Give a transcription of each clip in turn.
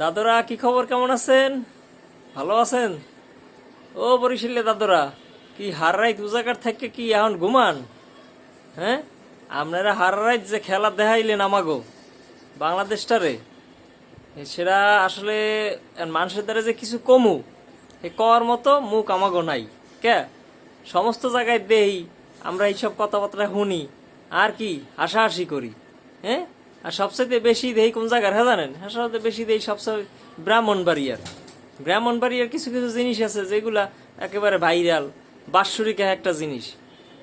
দাদুরা, কি খবর? কেমন আছেন? ভালো আছেন? ও বরিশালে দাদুরা, কি হার রাইত উজাগার থেকে কি এখন ঘুমান? হ্যাঁ? আপনারা হার রাইত যে খেলা দেখাইলেন আমাগো, বাংলাদেশটারে, সেটা আসলে মানুষের দ্বারা যে কিছু কমু, এ কওয়ার মতো মুখ আমাগো নাই, কে? সমস্ত জায়গায় দেই, আমরা এইসব কথাবার্তা শুনি, আর কি, হাসাহাসি করি হ্যাঁ? আর সবচেয়ে বেশি দেই কোন জায়গার হ্যাঁ জানেন? হ্যাঁ সবচেয়ে বেশি দেই সবচেয়ে ব্রাহ্মণবাড়িয়ার ব্রাহ্মণবাড়িয়ার কিছু কিছু জিনিস আছে যেগুলা একেবারে ভাইরাল, বাৎসরিক একটা জিনিস।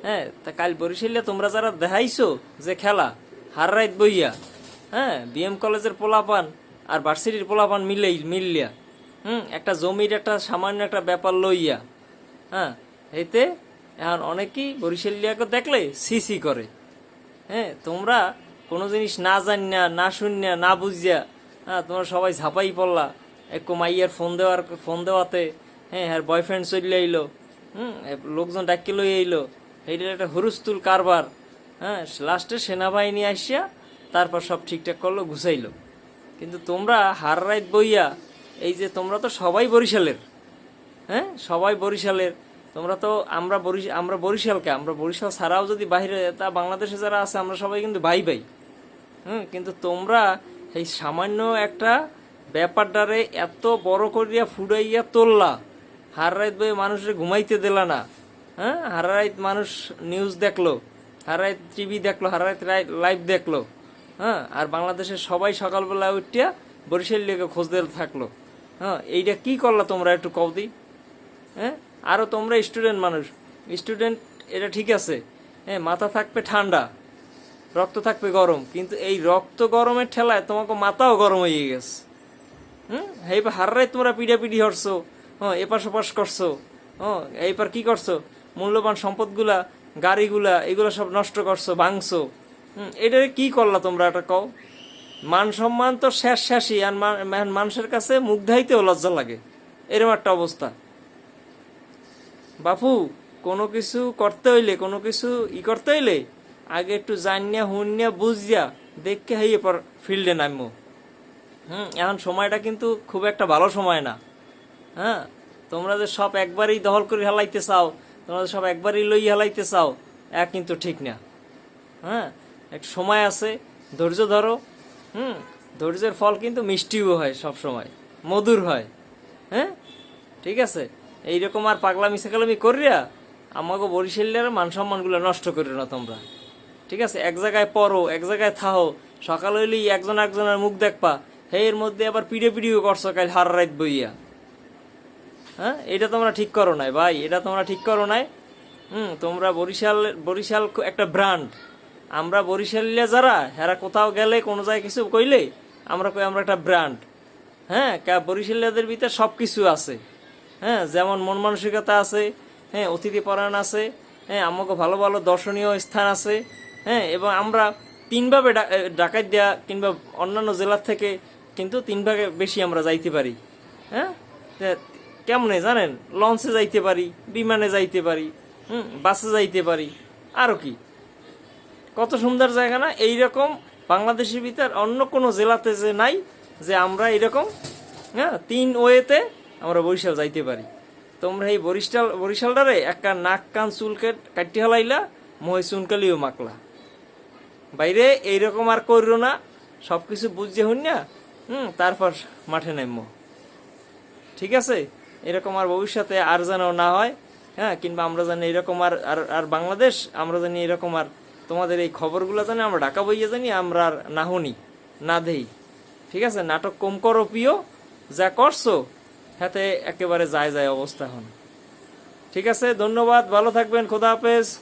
হ্যাঁ তা কাল বরিশালে তোমরা যারা দেখাইছো যে খেলা, হার রাইত বইয়া হ্যাঁ বিএম কলেজের পোলাপান আর ভার্সিটির পোলাপান মিলেই, মিললিয়া, হুম, একটা জমির একটা সামান্য একটা ব্যাপার লইয়া হ্যাঁ এতে এখন অনেকেই বরিশালিয়াকে দেখলে সিসি করে। হ্যাঁ তোমরা কোনো জিনিস না জানিয়া, না শুনিয়া, না বুঝিয়া হ্যাঁ তোমরা সবাই ঝাপাই পড়লা। একটু মাইয়ার ফোন দেওয়ার, ফোন দেওয়াতে হ্যাঁ হ্যাঁ বয়ফ্রেন্ড চলে আইলো, হুম লোকজন ডাকি লই আইলো। এইটার একটা হুরুস্তুল কারবার হ্যাঁ লাস্টে সেনাবাহিনী আসিয়া তারপর সব ঠিকঠাক করল ঘুষাইলো কিন্তু তোমরা হার রাইত বইয়া, এই যে তোমরা তো সবাই বরিশালের হ্যাঁ সবাই বরিশালের, তোমরা তো আমরা বরিশ, আমরা বরিশালকে, আমরা বরিশাল ছাড়াও যদি বাইরে তা বাংলাদেশে যারা আছে, আমরা সবাই কিন্তু ভাই ভাই হুম, কিন্তু তোমরা এই সামান্য একটা ব্যাপারটারে এত বড় করিয়া ফুড়াইয়া তোললা। হার রাত বই মানুষের ঘুমাইতে দিলা না। হ্যাঁ হার রাত মানুষ নিউজ দেখল, হার রাত টিভি দেখল, হার রাত লাইভ দেখল। হ্যাঁ আর বাংলাদেশের সবাই সকালবেলা উঠিয়া বরিশাল লেগে খোঁজ দিতে থাকল। হ্যাঁ এইটা কি করলা তোমরা একটু কও হ্যাঁ আরও তোমরা স্টুডেন্ট মানুষ। স্টুডেন্ট এটা ঠিক আছে। হ্যাঁ মাথা থাকবে ঠান্ডা। রক্ত থাকবে গরম, কিন্তু এই রক্ত গরমের ঠেলায় তোমাকে মাথাও গরম হয়ে গেছে। হুম? এইবার হাররাই তোমরা পিড়াপিড়ি হরছো হ্যাঁ এপাশ ওপাশ করছ হ্যাঁ এইবার কি করছ? মূল্যবান সম্পদগুলা, গাড়িগুলা, এগুলো সব নষ্ট করছ, ভাঙছো। হুম, এটারে কি করলা তোমরা, এটা কও? মান সম্মান তো শেষ শেষই, আর মানুষের কাছে মুখ ধাইতেও লজ্জা লাগে। এরকম একটা অবস্থা। বাপু, কোনো কিছু করতে হইলে, কোনো কিছু ই করতে হইলে আগে একটু জানিয়া হুনিয়া বুঝিয়া দেখকে হাইয়ে পর ফিল্ডে নামবো হুম, এখন সময়টা কিন্তু খুব একটা ভালো সময় না। হ্যাঁ তোমরা যে সব একবারই দখল করে হেলাইতে চাও, তোমরা সব একবারই লই হেলাইতে চাও এক কিন্তু ঠিক না। হ্যাঁ এক সময় আছে, ধৈর্য ধরো। হুম, ধৈর্যের ফল কিন্তু মিষ্টিও হয় সব সময়, মধুর হয়। হ্যাঁ ঠিক আছে? এইরকম আর পাগলামি সেকালামি করিয়া আমাকে বরিশালের মান সম্মানগুলো নষ্ট করিও না তোমরা। ঠিক আছে, এক জায়গায় পড়ো, এক জায়গায় থাহো সকাল হইলেই একজন একজনের মুখ দেখবা। হে, এর মধ্যে আবার পিড়ে পিড়িও করছ কাল হার রাত বইয়া। হ্যাঁ এটা তোমরা ঠিক করো নাই, ভাই, এটা তোমরা ঠিক করো নাই। হুম, তোমরা বরিশাল বরিশাল একটা ব্র্যান্ড। আমরা বরিশালিয়া যারা, হেরা কোথাও গেলে, কোনো জায়গায় কিছু কইলে, আমরা কই আমরা একটা ব্র্যান্ড। হ্যাঁ বরিশালিয়াদের ভিতরে সব কিছু আছে। হ্যাঁ যেমন মন মানসিকতা আছে হ্যাঁ অতিথি পরায়ণ আছে হ্যাঁ আমাকে ভালো ভালো দর্শনীয় স্থান আছে হ্যাঁ এবং আমরা তিনভাবে ডাকাত দেওয়া কিংবা অন্যান্য জেলার থেকে কিন্তু তিন ভাগে বেশি আমরা যাইতে পারি। হ্যাঁ? কেমনে জানেন? লঞ্চে যাইতে পারি, বিমানে যাইতে পারি, হুম, বাসে যাইতে পারি আরও কি? কত সুন্দর জায়গা না? এইরকম বাংলাদেশের ভিতর অন্য কোনো জেলাতে যে নাই, যে আমরা এরকম হ্যাঁ তিন ওয়েতে আমরা বরিশাল যাইতে পারি। তোমরা এই বরিশাল, বরিশালটারে একটা নাক, কান চুলকে কাটি হলাইলা মহে চুনকালিও মাকলা বাইরে এইরকম আর করিও না সব কিছু বুঝে হইন না হুম, তারপর মাঠে নামবো। ঠিক আছে? এরকম আর ভবিষ্যতে আর যেন না হয় হ্যাঁ কিংবা আমরা জানি এরকম আর আর বাংলাদেশ, আমরা জানি এরকম আর তোমাদের এই খবরগুলো জানি, আমরা ঢাকা বইয়ে জানি, আমরা আর না শুনি, না দেই। ঠিক আছে? নাটক কম করো প্রিয়, যা করছ, হাতে একেবারে যায় যায় অবস্থা হন ঠিক আছে? ধন্যবাদ, ভালো থাকবেন, খোদা হাফেজ।